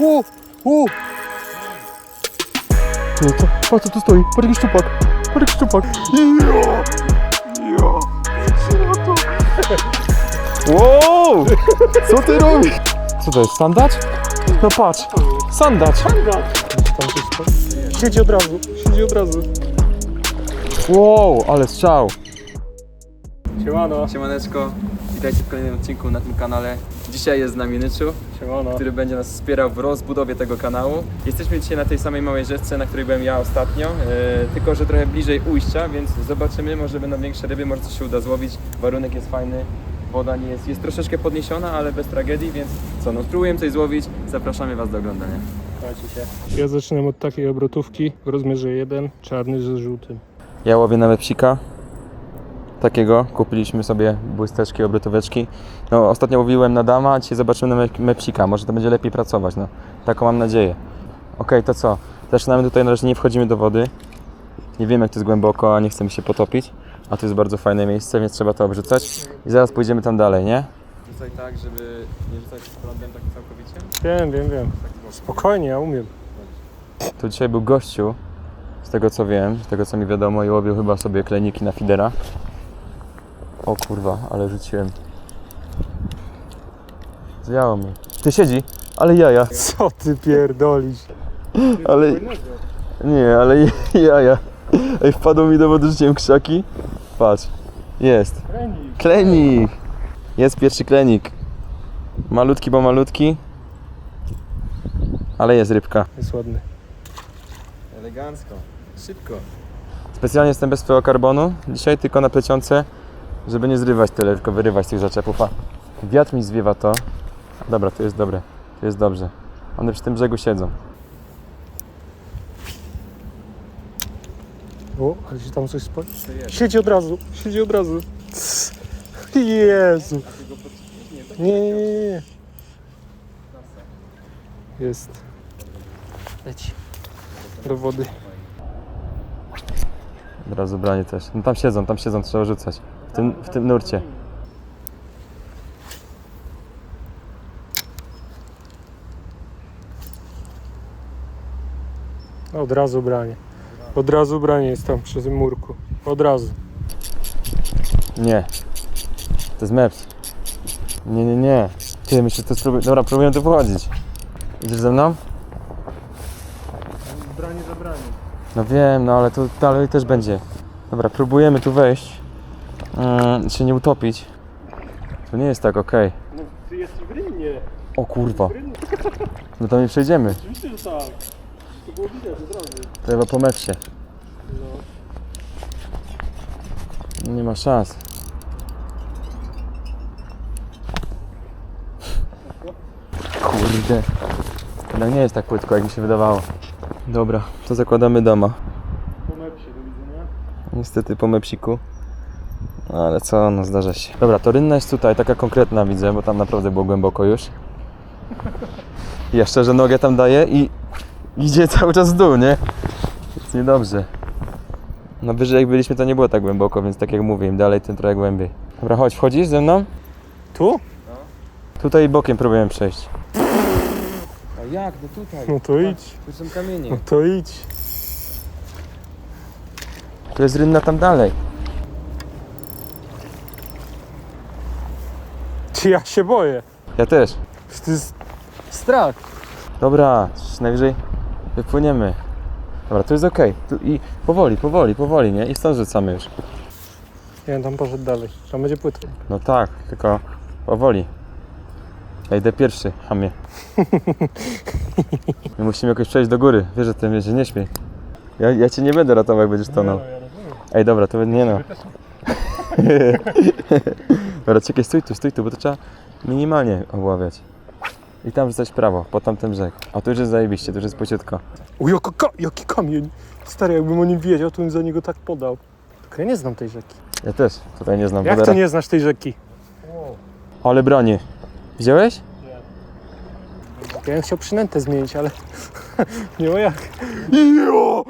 U, u. No to, patrz co tu stoi, patrz jaki szczupak, patrz jaki szczupak. Na to. Wow, co ty robisz? Co to jest, sandacz? No patrz, sandacz. Siedzi od razu, siedzi od razu. Wow, ale strzał. Siemano. Siemaneczko, witajcie w kolejnym odcinku na tym kanale. Dzisiaj jest z nami Nyczu, Siemano. który będzie nas wspierał w rozbudowie tego kanału. Jesteśmy dzisiaj na tej samej małej rzeczce, na której byłem ja ostatnio, e, tylko że trochę bliżej ujścia, więc zobaczymy, może będą większe ryby, może coś się uda złowić. Warunek jest fajny, woda nie jest, jest troszeczkę podniesiona, ale bez tragedii, więc co, no spróbujemy coś złowić, zapraszamy Was do oglądania. Ja zaczynam od takiej obrotówki w rozmiarze 1, czarny z żółtym. Ja łowię na lepsika. Takiego. Kupiliśmy sobie błysteczki, obrotóweczki. No, ostatnio łowiłem na dama, a dzisiaj zobaczymy na mep- mepsika. Może to będzie lepiej pracować, no. Taką mam nadzieję. Okej, to co? Zaczynamy tutaj, na razie nie wchodzimy do wody. Nie wiem jak to jest głęboko, a nie chcemy się potopić. A tu jest bardzo fajne miejsce, więc trzeba to obrzucać. I zaraz pójdziemy tam dalej, nie? Rzucaj tak, żeby nie rzucać z prądem tak całkowicie. Wiem, wiem, wiem. Spokojnie, ja umiem. Tu dzisiaj był gościu, z tego co wiem, z tego co mi wiadomo, i łowił chyba sobie kleniki na fidera. O kurwa, ale rzuciłem. Zwiało mi. Ty siedzi, ale jaja. Co ty pierdolisz? Ale... Nie, ale jaja. Ej, wpadło mi do wody, rzuciłem krzaki. Patrz, jest. Klenik! Jest pierwszy klenik. Malutki, bo malutki. Ale jest rybka. Jest ładny. Elegancko, szybko. Specjalnie jestem bez fluorokarbonu. Dzisiaj tylko na plecionce, żeby nie zrywać tyle, tylko wyrywać tych zaczepów. A wiatr mi zwiewa to. Dobra, to jest dobre. To jest dobrze. One przy tym brzegu siedzą. O, ale się tam coś spo... Siedzi od razu, siedzi od razu. Jezu. Nie, nie, nie, nie. Jest. Leci. Do wody. Od razu branie też. No tam siedzą, tam siedzą, trzeba rzucać. W tym, w tym nurcie. Od razu branie. Od razu branie jest tam przy tym murku. Od razu. Nie. To jest meps. Nie, nie, nie. Ty, myślę, to spróbuj... Dobra, próbuję tu wchodzić. Idziesz ze mną? Branie za branie. No wiem, no ale tu dalej też będzie. Dobra, próbujemy tu wejść. Yy, się nie utopić. To nie jest tak, okej. No, ty jesteś w rynnie. O kurwa. No to nie przejdziemy. Oczywiście, że tak. To było widać od razu. To chyba po mewsie. No. Nie ma szans. Kurde. No nie jest tak płytko, jak mi się wydawało. Dobra, to zakładamy doma. Po mepsie do widzenia. Niestety po mepsiku. No, Ale co, no zdarza się. Dobra, to rynna jest tutaj, taka konkretna widzę, bo tam naprawdę było głęboko już. Ja szczerze nogę tam daję i idzie cały czas w dół, nie? Jest niedobrze. No wyżej jak byliśmy to nie było tak głęboko, więc tak jak mówię, im dalej tym trochę głębiej. Dobra, chodź, wchodzisz ze mną? Tu? Tutaj bokiem próbujemy przejść. A jak? No tutaj. No to idź. Tu są kamienie. No to idź. Tu jest rynna tam dalej. Ja się boję? Ja też. To jest strach. Dobra, najwyżej wypłyniemy. Dobra, to jest ok. I powoli, powoli, powoli, nie? I stąd rzucamy już. Ja bym tam poszedł dalej. Tam będzie płytko. No tak, tylko powoli. Ja idę pierwszy, hamie. My musimy jakoś przejść do góry. Wiesz, że ty mnie się nie śmiej. Ja, ja cię nie będę ratował, jak będziesz tonął. Ej, dobra, to nie no. dobra, czekaj, stój tu, stój tu, bo to trzeba minimalnie obławiać. I tam rzucać prawo, po tamten brzeg. A tu już jest zajebiście, tu już jest płyciutko. O, jaki, ka- jaki kamień. Stary, jakbym o nim wiedział, to bym za niego tak podał. Tylko ja nie znam tej rzeki. Ja też tutaj nie znam Jak to nie znasz tej rzeki? Ale branie. Widziałeś? Ja bym chciał przynętę zmienić, ale nie ma jak. Jo!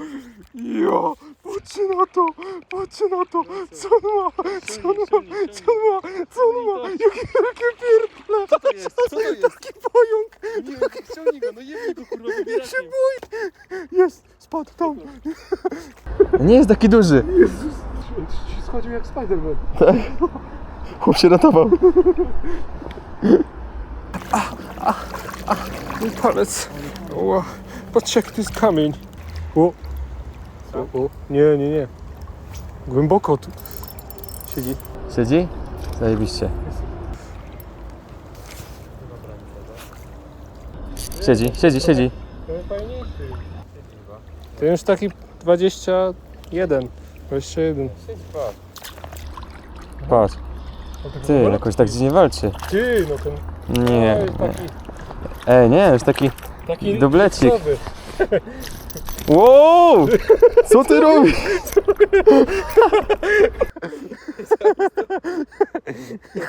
Jo! Patrzcie na to! Patrzcie na to! Co on ma? Co on ma? Co on ma? Co on ma? Jakie, jakie pierdle! Co to jest? Co to jest? Taki pająk! Taki ciągnij go, no jebnij go kurwa, wybierasz się Jest, spadł tam. Nie jest taki duży. Schodził jak Spider-Man. Chłop się ratował. Mój palec. Ła. Patrzcie jak to jest kamień. O. O, o. Nie, nie, nie. Głęboko tu. Siedzi. Siedzi? Zajebiście. Siedzi, siedzi, siedzi. To już taki 21. 21. Patrz. Ty, jakoś tak dziwnie walczy. Ty, no ten. Nie, nie. Ej, nie, już taki taki dublecik. Wow! Co ty robisz?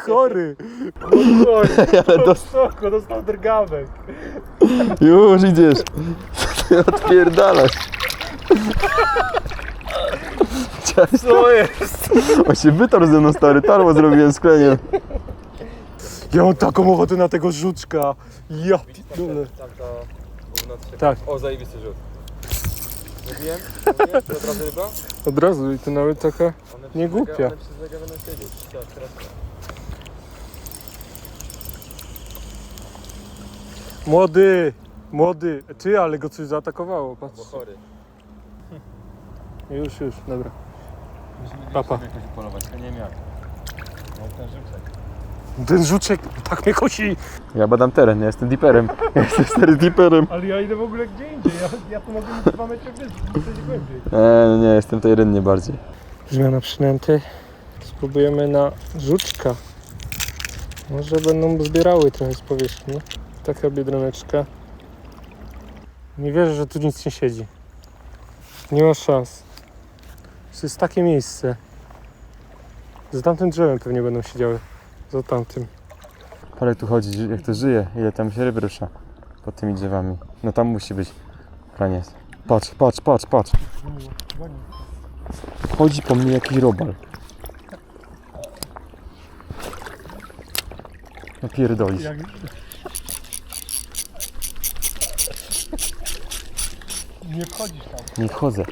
Chory. Ale dos- Dostał, dostał drgawek. Już idziesz. Ty odpierdalasz. Chciałeś Co jest? On się wytarł ze mną stary, tarło zrobiłem z kleniem. Ja mam taką ochotę na tego żuczka. Ja Tak. O, zajebisty rzut. Mówiłem? Od razu ryba? Od razu i to nawet taka... One Nie przy głupia. zega- One będą siedzieć. Tak, teraz tak. Młody. Młody. Ty, ale go coś zaatakowało. Patrz. Bo chory. Już, już, dobra. Papa. Papa. jakoś polować, to nie miał. No ten rzucek. Ten żuczek tak mnie kosi. Ja badam teren, ja jestem diperem. Ja jestem stary diperem. Ale ja idę w ogóle gdzie indziej. Ja, ja tu mogę mieć dwa metry wyżej, głębiej. No nie, jestem tutaj rynnie bardziej. Zmiana przynęty. Spróbujemy na żuczka. Może będą zbierały trochę z powierzchni. Taka biedroneczka. Nie wierzę, że tu nic nie siedzi. Nie ma szans. To jest takie miejsce. Za tamtym drzewem pewnie będą siedziały. Za tamtym. Ale tu chodzi, jak to żyje, ile tam się ryb rusza pod tymi drzewami. No tam musi być planiec. Patrz, patrz, patrz, patrz. Chodzi po mnie jakiś robal. No pierdolisz. Nie wchodzisz tam. Nie wchodzę.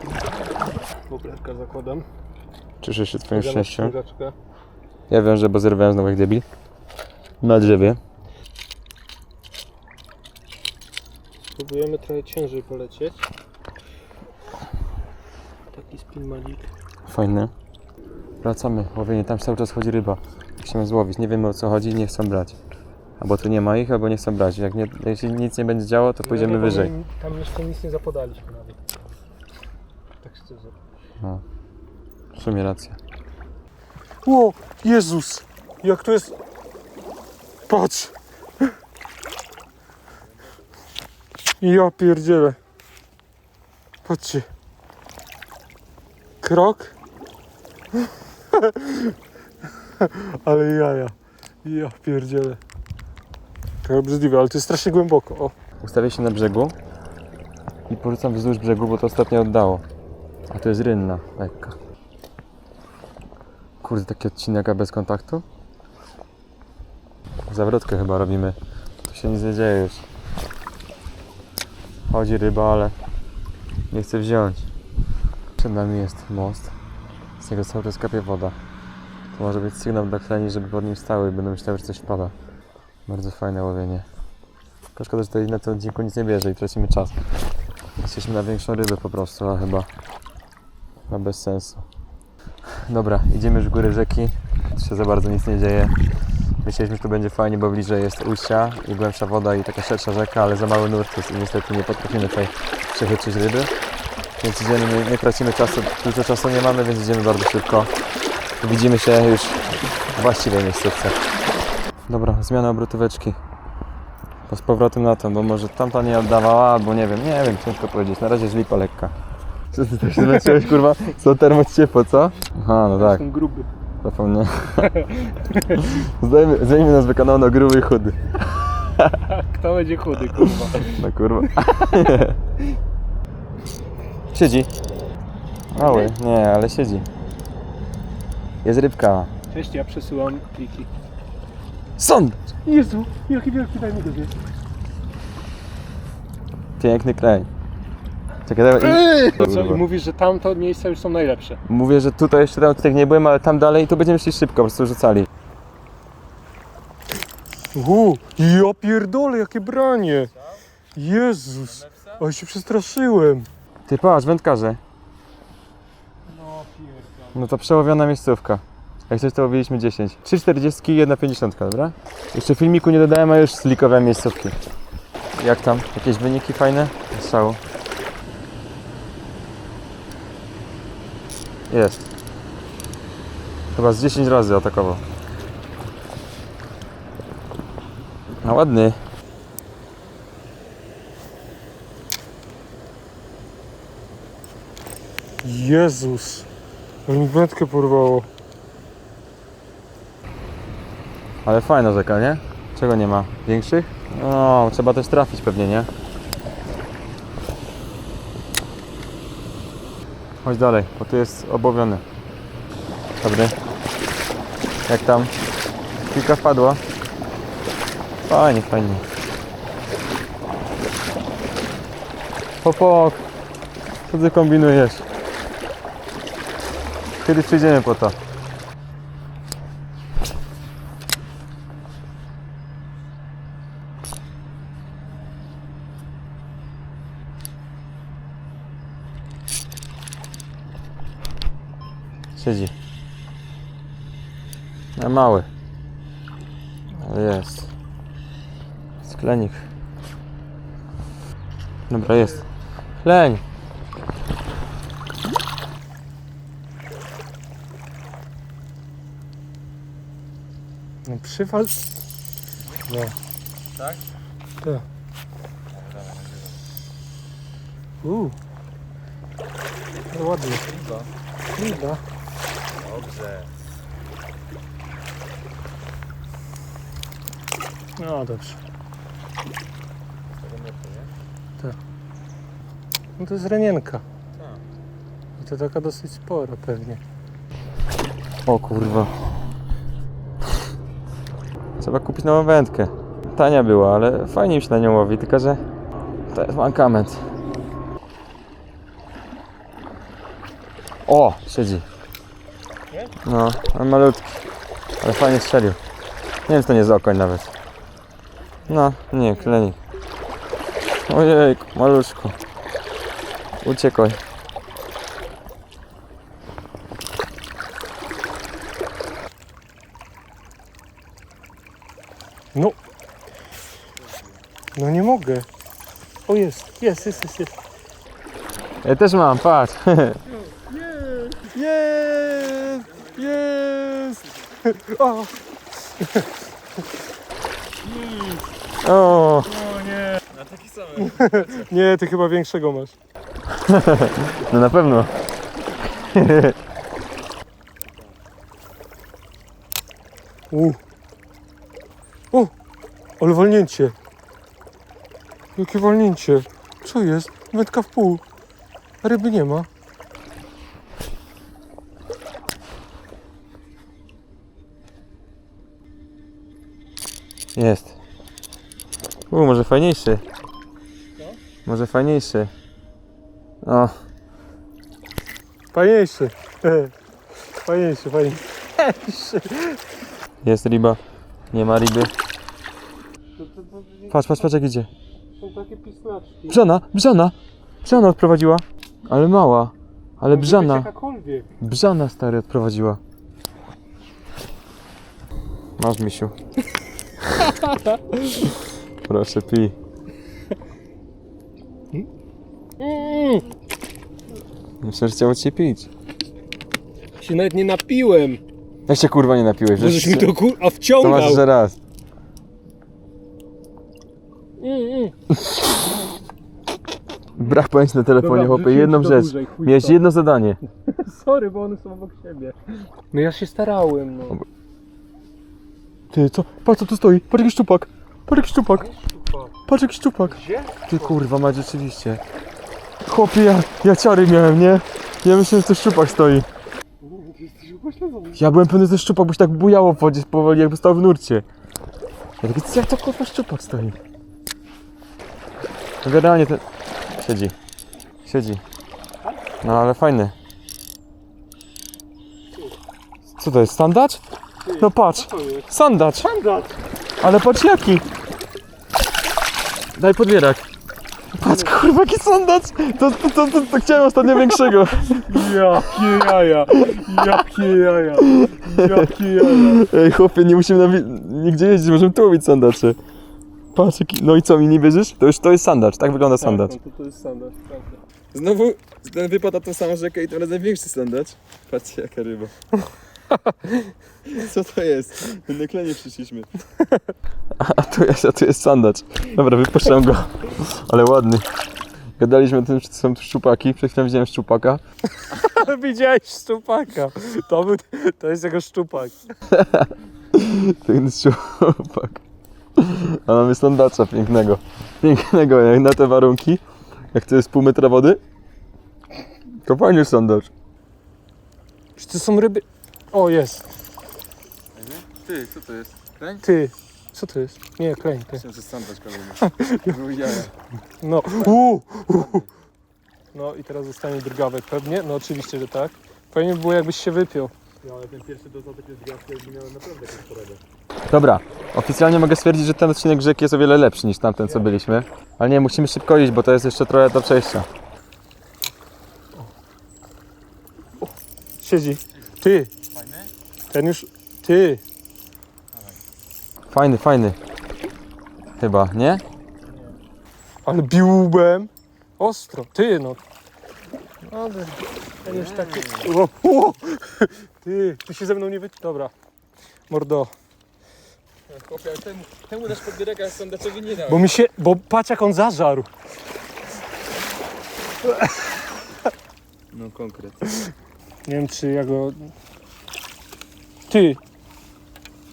Boblerka zakładam. Cieszę się twoim szczęściem. ściągaczkę. Ja wiem, że bo zerwałem znowu jak debil. Na drzewie. Spróbujemy trochę ciężej polecieć. Taki spin magic. Fajne. Wracamy, łowienie, tam cały czas chodzi ryba. Musimy złowić, nie wiemy o co chodzi, nie chcą brać. Albo tu nie ma ich, albo nie chcą brać. Jak nie, jeśli nic nie będzie działo, to pójdziemy No, wyżej. my Tam jeszcze nic nie zapodaliśmy nawet. Tak szczerze. No. W sumie racja. O, Jezus! Jak to jest... Patrz! Ja pierdzielę. Patrzcie. Krok. Ale jaja. Ja pierdzielę. To obrzydliwe, ale to jest strasznie głęboko. O. Ustawię się na brzegu i porzucam wzdłuż brzegu, bo to ostatnio oddało. A to jest rynna, lekka. Kurde, taki odcinek, a bez kontaktu? Zawrotkę chyba robimy. Tu się nic nie dzieje już. Chodzi ryba, ale nie chce wziąć. Przed nami jest most. Z niego cały czas kapie woda. To może być sygnał dla kleni, żeby pod nim stały i będą myślały, że coś wpada. Bardzo fajne łowienie. Tylko szkoda, że tutaj na tym odcinku nic nie bierze i tracimy czas. Chcieliśmy na większą rybę po prostu, a chyba, chyba bez sensu. Dobra, idziemy już w góry rzeki. Tu się za bardzo nic nie dzieje. Myśleliśmy, że tu będzie fajnie, bo bliżej jest ujścia i głębsza woda i taka szersza rzeka, ale za mały nurt jest i niestety nie potrafimy tutaj przechytrzyć ryby. Więc idziemy, nie, nie tracimy czasu, dużo czasu nie mamy, więc idziemy bardzo szybko. Widzimy się już w właściwej miejscówce. Dobra, zmiana obrotóweczki. Z powrotem na to, bo może tamta nie oddawała, albo nie wiem, nie wiem, ciężko powiedzieć. Na razie jest lipa lekka. Co ty tak się zacząłeś, kurwa? Co, termos ciepło, co? Aha, no tak, Jestem gruby. zapomniałem. Zdejmij, zdejmij nazwę kanału na gruby i chudy. Kto będzie chudy, kurwa? No kurwa. siedzi. Mały, nie, ale siedzi. Jest rybka. Cześć, ja przesyłam pliki. Sąd! Jezu, jaki wielki daj mi go zjeść. Piękny kraj. Czekaj, dawaj. Co, i mówisz, że tamto miejsca już są najlepsze. Mówię, że tutaj jeszcze tam tych nie byłem, ale tam dalej to będziemy szli szybko, po prostu rzucali. Uuu, ja pierdolę, jakie branie. Jezus, ale się przestraszyłem. Ty patrz, wędkarze. No to przełowiona miejscówka. Jak coś to łowiliśmy 10. 3,40 i 1,50, dobra? Jeszcze filmiku nie dodałem, a już zlikowałem miejscówki. Jak tam? Jakieś wyniki fajne? Strzału. Jest. Chyba z 10 razy atakował. No ładny. Jezus, ale mi wędkę porwało. Ale fajna rzeka, nie? Czego nie ma? Większych? No, trzeba też trafić pewnie, nie? Chodź dalej, bo tu jest obowiony. Dobry. Jak tam? Kilka wpadła? Fajnie, fajnie. Popok! Co ty kombinujesz? Kiedy przyjdziemy po to? Siedzi. No, mały. Ale jest. Sklenik. Dobra, jest. Leń. No przywal... No. Tak? Tak. Uuu. No ładnie. Chyba. Dobrze. No dobrze. Tak. No to jest renienka. I to taka dosyć spora pewnie. O kurwa. Trzeba kupić nową wędkę. Tania była, ale fajnie mi się na nią łowi, tylko że to jest mankament. O, siedzi. No, on malutki, ale fajnie strzelił. Nie wiem, czy to nie jest okoń nawet. No, nie, klenik. Ojej, maluszku. Uciekaj. No. No nie mogę. O jest, jest, jest, jest, jest. Ja też mam, patrz. Jest! Jest! O! O, Nie, ty chyba większego masz. no na pewno. U. O! Ale walnięcie. Jakie walnięcie. Co jest? Wędka w pół. A ryby nie ma. Jest. U, może fajniejszy. Może fajniejszy. O, Fajniejszy. Fajniejszy, fajniejszy. jest ryba. Nie ma ryby. Patrz, patrz, patrz jak idzie. Są takie pisnaczki. Brzana, brzana. Brzana odprowadziła. Ale mała. Ale brzana. Brzana stary odprowadziła. Masz misiu. Proszę pij. Mm, Myślę, że chciał cię pić. się nawet nie napiłem. Jak się kurwa nie napiłeś? Żeś mi to kur... A to wciągał. masz jeszcze raz. Mm, mm. Brak pamięci na telefonie, Dobra, chłopie. wrzuciłem Jedną to rzecz. dłużej, chuj Miałeś to. jedno zadanie. Sorry, bo one są obok siebie. No ja się starałem, no. Ty, co? Patrz co tu stoi. Patrz jaki szczupak. Patrz jaki szczupak. Patrz jaki szczupak. Gdzie? Ty kurwa, ma rzeczywiście. Chłopie, ja, ja ciary miałem, nie? Ja myślałem, że to szczupak stoi. Ja byłem pewny, że to szczupak, bo się tak bujało w wodzie powoli, jakby stał w nurcie. Ja taki, jak to kurwa szczupak stoi? No generalnie ten... Siedzi. Siedzi. No ale fajny. Co to jest, sandacz? No patrz, To sandacz. Sandacz! Ale patrz jaki! Daj podbierak. Patrz kurwa jaki sandacz! To, to, to, to, to chciałem ostatnio większego. Jakie jaja! Jakie jaja! Jakie jaja! Ej chłopie, nie musimy na wi- nigdzie jeździć, możemy tu łowić sandacze. Patrz jaki... No i co, mi nie wierzysz? To już to jest sandacz, tak wygląda sandacz. Tak, no to, to jest sandacz, prawda. Znowu ten wypada tą samą rzekę i tym razem większy sandacz. Patrzcie jaka ryba. Co to jest? Na klenie przyszliśmy. A tu jest, a tu jest sandacz. Dobra, wypuszczam go. Ale ładny. Gadaliśmy o tym, że to są tu szczupaki. Przed chwilą widziałem szczupaka. Widziałeś szczupaka. To, był, to jest jego szczupak. Ten szczupak. A mamy sandacza pięknego. Pięknego, jak na te warunki. Jak to jest pół metra wody. To fajny sandacz. Czy to są ryby? O, jest. Ty, co to jest? Kleń? Ty. Co to jest? Nie, kleń. kleń. Myślałem, że sandacz kolejny. jaja. No. Uu, uu. No i teraz zostanie drgawek pewnie. No oczywiście, że tak. Fajnie by było jakbyś się wypiął. Dobra, oficjalnie mogę stwierdzić, że ten odcinek rzeki jest o wiele lepszy niż tamten, co byliśmy. Ale nie, musimy szybko iść, bo to jest jeszcze trochę do przejścia. Siedzi. Ty. Ten już... Ty. Fajny, fajny. Chyba, nie? Ale bił łbem. Ostro. Ty no. Ale ten już taki... O, o. Ty, ty się ze mną nie wy... Dobra. Mordo. temu, temu nasz podbierak, a sandaczowi nie dał. Bo mi się... Bo patrz jak on zażarł. No konkret. Nie wiem czy ja go... Ty.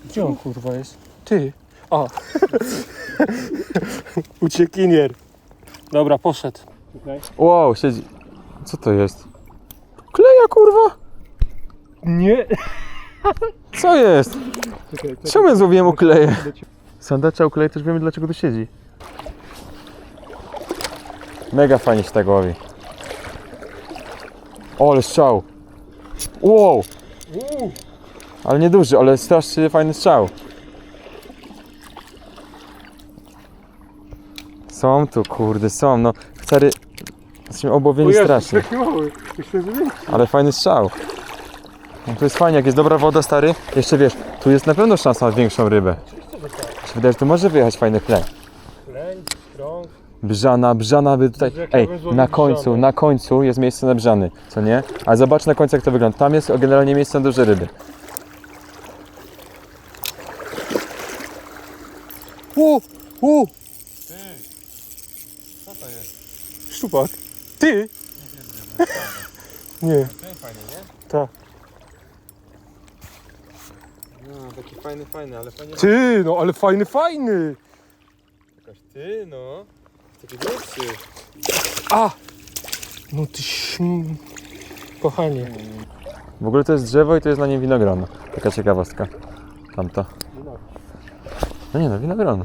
Gdzie on kurwa jest? Ty. A. Uciekinier. Dobra, poszedł. Wow, siedzi. Co to jest? Kleja, kurwa! Nie. Co jest? Czemu ja złowiłem ukleję? Sandacza ukleje, też wiemy dlaczego tu siedzi. Mega fajnie się tak łowi. O, ale strzał. Wow! Ale nieduży, ale strasznie fajny strzał. Są tu, kurde, są, no. Stary, jesteśmy obowieni strasznie. taki mały. Myślę, że nie. Ale fajny strzał. No to jest fajnie, jak jest dobra woda, stary. Jeszcze wiesz, tu jest na pewno szansa na większą rybę. Mi się wydaje, że tu może wyjechać fajny chleb. Leń, krąg. Brzana, brzana by tutaj. Ej, na końcu, brzanę. na końcu jest miejsce na brzany, co nie? Ale zobacz na końcu jak to wygląda. Tam jest generalnie miejsce na duże ryby. U, u. Co to jest? Szczupak. Ty. Nie. Fajny, nie? Tak. No, taki fajny, fajny, ale fajnie. Ty, no ale fajny, fajny. Jakaś ty, no. Taki większy. A. No ty śm... Kochanie. W ogóle to jest drzewo i to jest na nim winogrono. Taka ciekawostka. Tamto. No nie no, winogrono.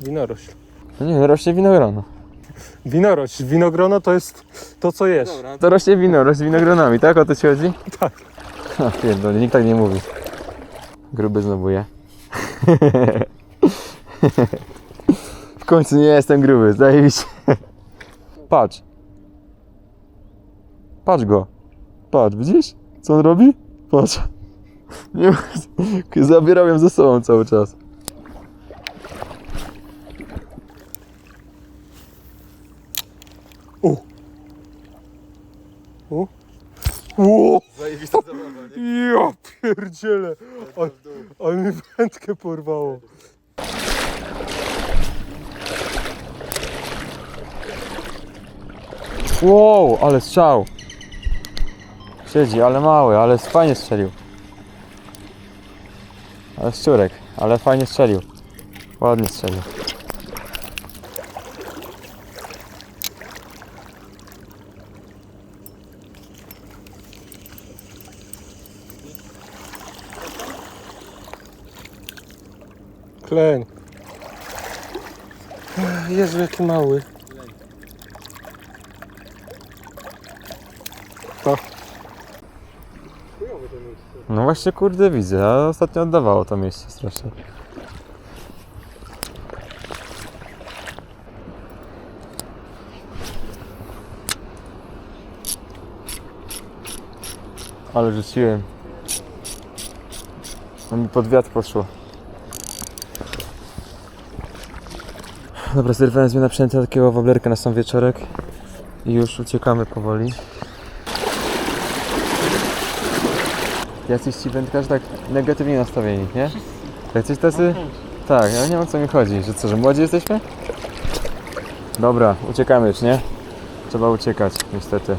Winorośl. No nie, rośnie winogrono. Winorośl. Winogrono to jest to, co jesz. To rośnie wino, rośnie winogronami, tak? O to ci chodzi? Tak. No pierdolę, nikt tak nie mówi. Gruby znowu je. w końcu nie jestem gruby, zajebiście. Patrz. Patrz go. Patrz, widzisz? Co on robi? Patrz. Nie, zabierał ją ze sobą cały czas. U. U. U. Zajebista zabawa, Ja pierdzielę. Ale, ale mi wędkę porwało. Wow, ale strzał. Siedzi, ale mały, ale fajnie strzelił. Ale szczurek, ale fajnie strzelił. Ładnie strzelił. Kleń. Jezu, jaki mały. To. No właśnie, kurde, widzę. A ostatnio oddawało to miejsce strasznie. Ale rzuciłem. No mi pod wiatr poszło. Dobra, zerwałem zmiana przęta takiego woblerka na sam wieczorek i już uciekamy powoli. Jacyś ci wędkarze tak negatywnie nastawieni, nie? Jak coś tacy... Tak, ja nie wiem o co mi chodzi, że co, że młodzi jesteśmy? Dobra, uciekamy już, nie? Trzeba uciekać, niestety.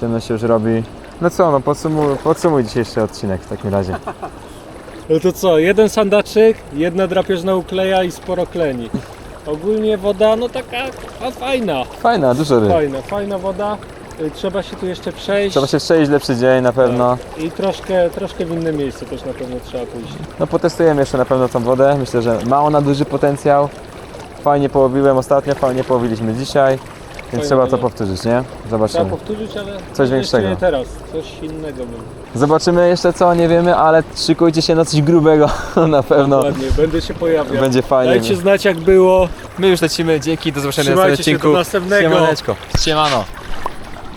Ciemno się już robi. No co, no podsumuj, podsumuj dzisiejszy odcinek w takim razie. No to co, jeden sandaczyk, jedna drapieżna ukleja i sporo kleni. Ogólnie woda, no taka a fajna, Fajna, dużo ryb. fajna, fajna woda. Y, Trzeba się tu jeszcze przejść Trzeba się przejść lepszy dzień na pewno. i troszkę, troszkę w inne miejsce też na pewno trzeba pójść. No potestujemy jeszcze na pewno tą wodę. Myślę, że ma ona duży potencjał. Fajnie połowiłem ostatnio, fajnie połowiliśmy dzisiaj. Trzeba to powtórzyć, nie? Trzeba Zobaczymy. powtórzyć, ale Coś większego. nie teraz, coś innego bym. Zobaczymy jeszcze co, nie wiemy, ale szykujcie się na coś grubego na pewno. Ładnie, będę się pojawiał. Będzie fajnie. Dajcie znać jak było. My już lecimy, dzięki, do zobaczenia Trzymajcie w następnym się, do odcinku. następnego. Siemaneczko. Siemano.